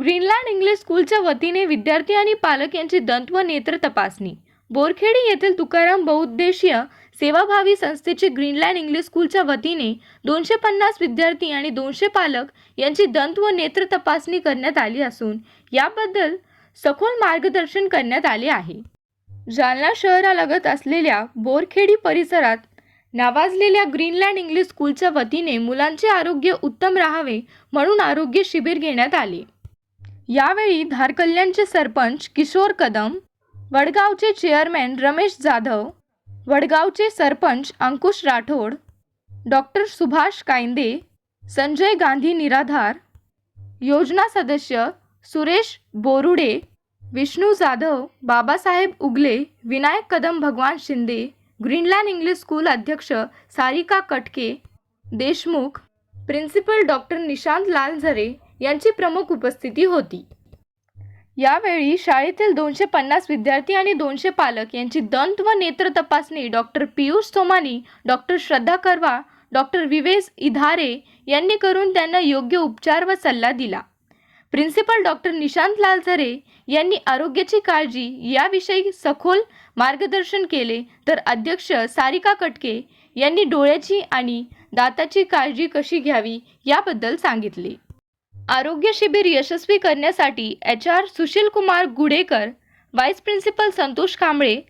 Greenland English स्कूलच्या वतीने विद्यार्थी आणि पालक यांची दंत व नेत्र तपासणी. बोरखेडी येथील तुकाराम बहुउद्देशीय सेवाभावी संस्थेचे ग्रीनलँड इंग्लिश स्कूलच्या वतीने दोनशे पन्नास विद्यार्थी आणि दोनशे पालक यांची दंत व नेत्र तपासणी करण्यात आली असून याबद्दल सखोल मार्गदर्शन करण्यात आले आहे. जालना शहरालगत असलेल्या बोरखेडी परिसरात नावाजलेल्या ग्रीनलँड इंग्लिश स्कूलच्या वतीने मुलांचे आरोग्य उत्तम राहावे म्हणून आरोग्य शिबिर घेण्यात आले. यावेळी धारकल्याणचे सरपंच किशोर कदम वडगावचे चेअरमॅन रमेश जाधव वडगावचे सरपंच अंकुश राठोड डॉक्टर सुभाष कायंदे संजय गांधी निराधार योजना सदस्य सुरेश बोरुडे विष्णू जाधव बाबासाहेब उगले विनायक कदम भगवान शिंदे ग्रीनलँड इंग्लिश स्कूल अध्यक्ष सारिका कटके देशमुख प्रिन्सिपल डॉक्टर निशांत लालझरे यांची प्रमुख उपस्थिती होती. यावेळी शाळेतील दोनशे पन्नास विद्यार्थी आणि दोनशे पालक यांची दंत व नेत्र तपासणी doctor Piyush Somani doctor Shraddha Karwa doctor Bibes इधारे यांनी करून त्यांना योग्य उपचार व सल्ला दिला. प्रिन्सिपल डॉक्टर निशांत लालझरे यांनी आरोग्याची काळजी याविषयी सखोल मार्गदर्शन केले तर अध्यक्ष सारिका कटके यांनी डोळ्याची आणि दाताची काळजी कशी घ्यावी याबद्दल सांगितले. आरोग्य शिबिर यशस्वी करण्यासाठी H R Sushil Kumar Gudekar vice principal Santosh Kamble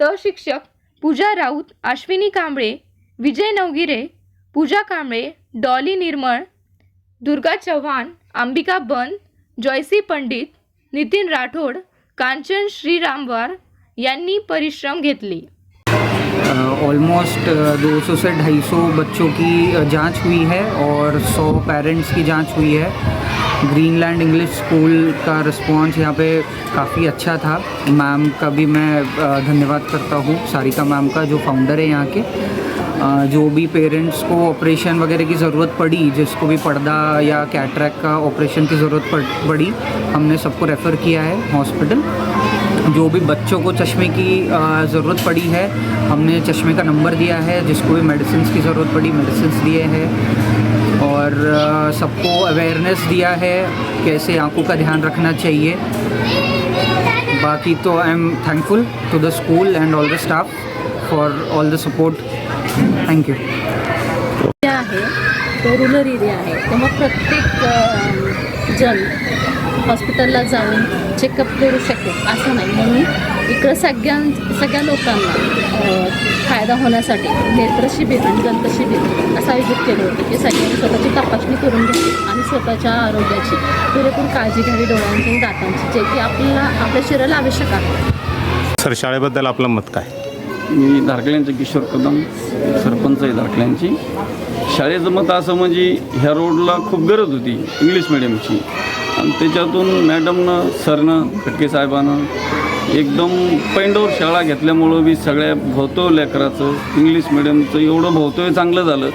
सहशिक्षक Pooja Raut Ashwini Kamble Vijay Navgire Pooja Kamble Dolly Nirmal Durga Chavan Ambika बन जॉयसी पंडित नितीन राठोड कांचन श्रीरामवार यांनी परिश्रम घेतले. ऑलमोस्ट 200 से 250 बच्चों की जाँच हुई है और 100 पेरेंट्स की जाँच हुई है। ग्रीनलैंड इंग्लिश स्कूल का रिस्पांस यहाँ पे काफ़ी अच्छा था। मैम का भी मैं धन्यवाद करता हूँ, सारिका मैम का, जो फाउंडर है यहाँ के। जो भी पेरेंट्स को ऑपरेशन वगैरह की ज़रूरत पड़ी, जिसको भी पर्दा या कैटरैक का ऑपरेशन की ज़रूरत पड़ी हमने सबको रेफ़र किया है हॉस्पिटल जो भी बच्चों को चश्मे की ज़रूरत पड़ी है हमने चश्मे का नंबर दिया है जिसको भी मेडिसिन की ज़रूरत पड़ी मेडिसिन दिए हैं। और सबको अवेयरनेस दिया है कैसे आँखों का ध्यान रखना चाहिए। बाकी तो I am thankful to the school and all the staff for all the support thank you area आहे तो रुरल एरिया आहे तेव्हा प्रत्येक अ, जण हॉस्पिटलला जाऊन चेकअप करू शकेल असं नाही. म्हणून इकडं सगळ्यां सगळ्या लोकांना फायदा होण्यासाठी नेत्र शिबिर आणि दंत शिबिर असं आयोजित केलं होतं की सगळ्यांनी स्वतःची तपासणी करून घ्यावी आणि स्वतःच्या आरोग्याची पुरेपूर काळजी घ्यावी डोळ्यांची आणि दातांची जे की आपल्याला आपल्या शरीराला आवश्यक आहे. सर शाळेबद्दल आपलं मत काय? मी धारकल्यांचे किशोर कदम सरपंच आहे धारकल्यांची. शाळेचं मत असं म्हणजे ह्या रोडला खूप गरज होती इंग्लिश मिडियमची आणि त्याच्यातून मॅडमनं सरनं खटके साहेबानं एकदम पैंडवर शाळा घेतल्यामुळं बी सगळ्या भोवतो लेकराचं इंग्लिश मिडियमचं एवढं भोवतोय चांगलं झालं.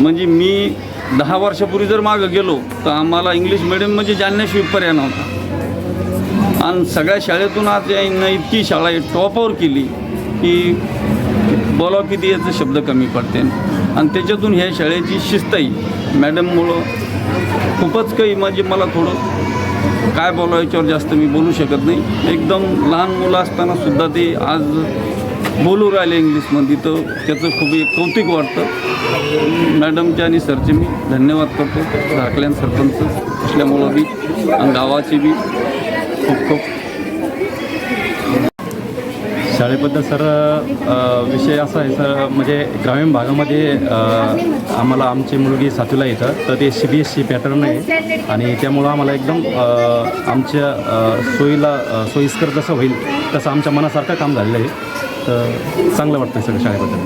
म्हणजे मी दहा वर्षापूर्वी जर मागं गेलो तर आम्हाला इंग्लिश मिडियम म्हणजे जाणण्याशिवाय पर्याय नव्हता. आणि सगळ्या शाळेतून आज यांना इतकी शाळा टॉपवर केली की बोलावं किती याचे शब्द कमी पडते. आणि त्याच्यातून ह्या शाळेची शिस्तही मॅडममुळं खूपच काही म्हणजे मला थोडं काय बोलावं याच्यावर जास्त मी बोलू शकत नाही. एकदम लहान मुलं असताना सुद्धा ते आज बोलू राहिले इंग्लिशमध्ये तर त्याचं खूप एक कौतुक वाटतं. मॅडमचे आणि सरचे मी धन्यवाद करतो. झाकल्यान सरपंच असल्यामुळं बी आणि गावाचे बी खूप खूप शाळेबद्दल सर विषय असा आहे सर म्हणजे ग्रामीण भागामध्ये आम्हाला आमची मुलगी सातवीला येतं तर ते C B S E pattern आहे. आणि त्यामुळं आम्हाला एकदम आमच्या सोयीला सोयीस्कर जसं होईल तसं आमच्या मनासारखं काम झालेलं आहे. तर चांगलं वाटतं सगळं शाळेबद्दल.